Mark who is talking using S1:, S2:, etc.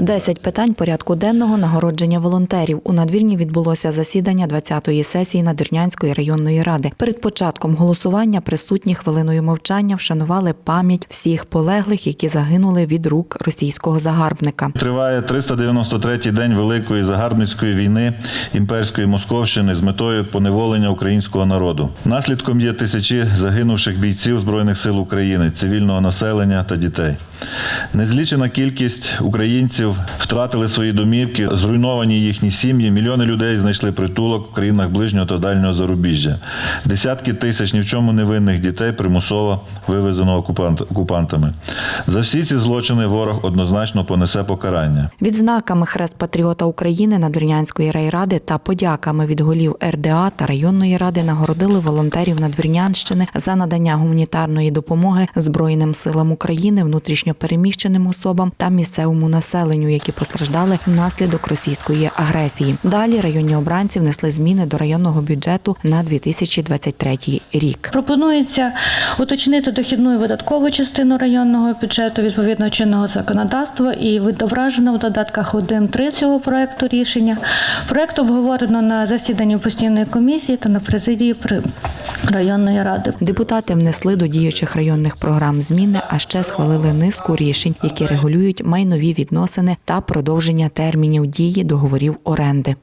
S1: Десять питань порядку денного нагородження волонтерів. У надвірні відбулося засідання 20-ї сесії Надвірнянської районної ради. Перед початком голосування присутні хвилиною мовчання вшанували пам'ять всіх полеглих, які загинули від рук російського загарбника.
S2: Триває 393-й день Великої загарбницької війни імперської Московщини з метою поневолення українського народу. Наслідком є тисячі загинувших бійців Збройних сил України, цивільного населення та дітей. Незлічена кількість українців втратили свої домівки, зруйновані їхні сім'ї. Мільйони людей знайшли притулок в країнах ближнього та дальнього зарубіжжя. Десятки тисяч ні в чому невинних дітей примусово вивезено окупант- окупантами. За всі ці злочини ворог однозначно понесе покарання.
S1: Відзнаками Хрест Патріота України Надвірнянської райради та подяками від голів РДА та районної ради нагородили волонтерів Надвірнянщини за надання гуманітарної допомоги Збройним силам України, внутрішньо переміщеним особам та місцевому населенню, які постраждали внаслідок російської агресії. Далі районні обранці внесли зміни до районного бюджету на 2023 рік.
S3: Пропонується уточнити дохідну і видаткову частину районного бюджету відповідно чинного законодавства і відображено в додатках 1-3 цього проекту рішення. Проект обговорено на засіданні постійної комісії та на президії при- районної ради.
S1: Депутати внесли до діючих районних програм зміни, а ще схвалили низку рішень, які регулюють майнові відносини та продовження термінів дії договорів оренди.